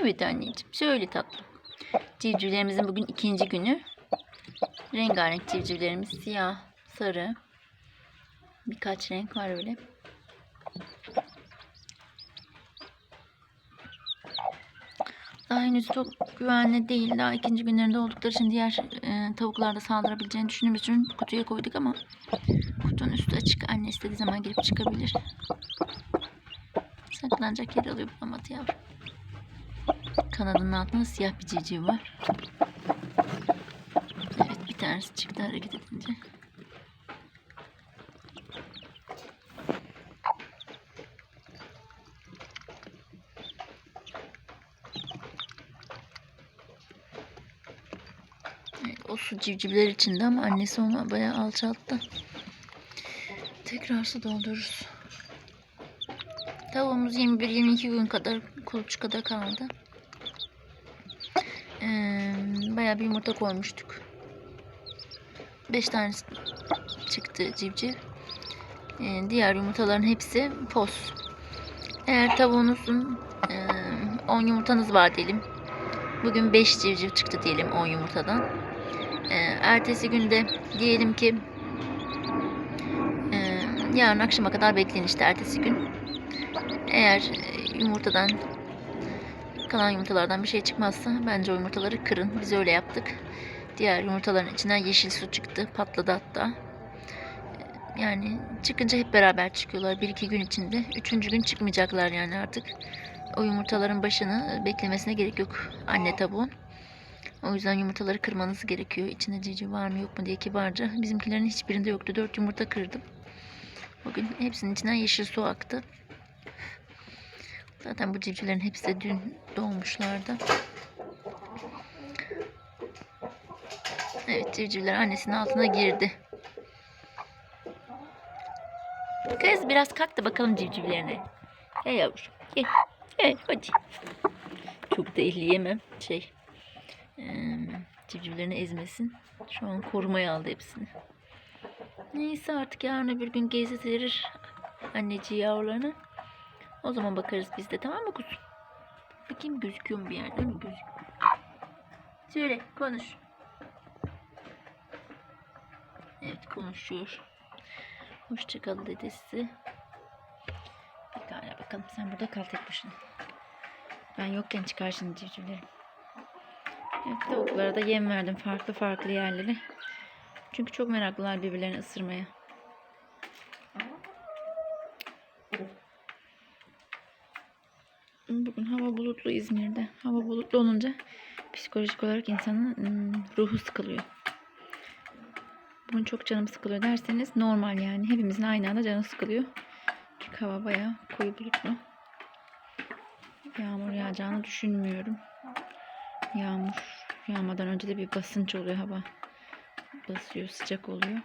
Evet anneciğim söyle tatlım. Civcivlerimizin bugün ikinci günü. Rengarenk civcivlerimiz siyah, sarı. Birkaç renk var öyle. Daha henüz çok güvenli değil. Daha ikinci günlerinde oldukları için diğer e, tavuklar da saldırabileceğini düşündüğümüz için kutuya koyduk ama kutunun üstü açık. Anne istediği zaman girip çıkabilir. Saklanacak yer alıyor bulamadı yavrum. Kanadının altında siyah bir civciv var. Evet bir tanesi çıktı hareket edince. Evet, o su civcivler içinde ama annesi onu bayağı alçalttı. Tekrar su doldururuz. Tavuğumuz 21-22 gün kadar, kuluçka kadar kaldı. Bayağı bir yumurta koymuştuk. 5 tane çıktı civciv. Ee, diğer yumurtaların hepsi pos. Eğer tavuğunuzun e, 10 yumurtanız var diyelim. Bugün 5 civciv çıktı diyelim 10 yumurtadan. Ee, ertesi günde diyelim ki e, yarın akşama kadar bekleyin işte ertesi gün. Eğer e, yumurtadan kalan yumurtalardan bir şey çıkmazsa bence o yumurtaları kırın. Biz öyle yaptık. Diğer yumurtaların içinden yeşil su çıktı. Patladı hatta. Yani çıkınca hep beraber çıkıyorlar. Bir iki gün içinde. Üçüncü gün çıkmayacaklar yani artık. O yumurtaların başını beklemesine gerek yok anne tavuğun. O yüzden yumurtaları kırmanız gerekiyor. İçinde civciv var mı yok mu diye kibarca. Bizimkilerin hiçbirinde yoktu. Dört yumurta kırdım. Bugün hepsinin içinden yeşil su aktı. Zaten bu civcivlerin hepsi de dün doğmuşlardı. Evet civcivler annesinin altına girdi. Kız biraz kalk da bakalım civcivlerine. Gel yavrum. Gel. Gel hadi. Çok da ehliyemem. Şey. eee, civcivlerini ezmesin. Şu an korumaya aldı hepsini. Neyse artık yarın öbür gün gezdirir anneciği yavrularını. O zaman bakarız biz de tamam mı kuzum? Bakayım gözüküyor mu bir yerde mi gözüküyor? Söyle konuş. Evet konuşuyor. Hoşçakal dedesi. Pekala bakalım sen burada kal tek başına. Ben yokken çıkar şimdi civcivlerim. Evet tavuklara da yem verdim farklı farklı yerlere. Çünkü çok meraklılar birbirlerini ısırmaya. Bugün hava bulutlu İzmir'de. Hava bulutlu olunca psikolojik olarak insanın ruhu sıkılıyor. Bugün çok canım sıkılıyor derseniz normal yani. Hepimizin aynı anda canı sıkılıyor. Çünkü hava bayağı koyu bulutlu. Yağmur yağacağını düşünmüyorum. Yağmur yağmadan önce de bir basınç oluyor hava. Basıyor, sıcak oluyor.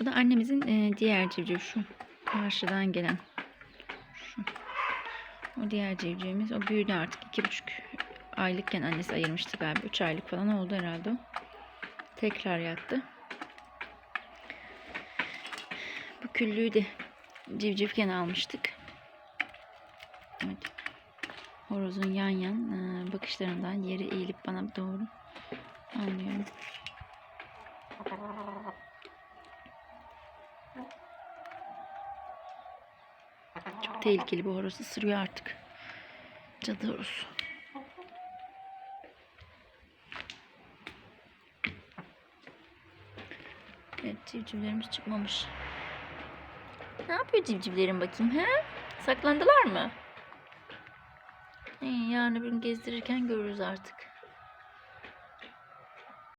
Bu da annemizin diğer civciv şu. Karşıdan gelen. O diğer civcivimiz. O büyüdü artık. iki buçuk aylıkken annesi ayırmıştı galiba. Üç aylık falan oldu herhalde o. Tekrar yattı. Bu küllüğü de civcivken almıştık. Evet. Horozun yan yan e, bakışlarından yeri eğilip bana doğru anlıyorum. Çok tehlikeli bu horoz ısırıyor artık. Cadı horoz. Evet civcivlerimiz çıkmamış. Ne yapıyor civcivlerin bakayım he? Saklandılar mı? İyi, yarın bir gün gezdirirken görürüz artık.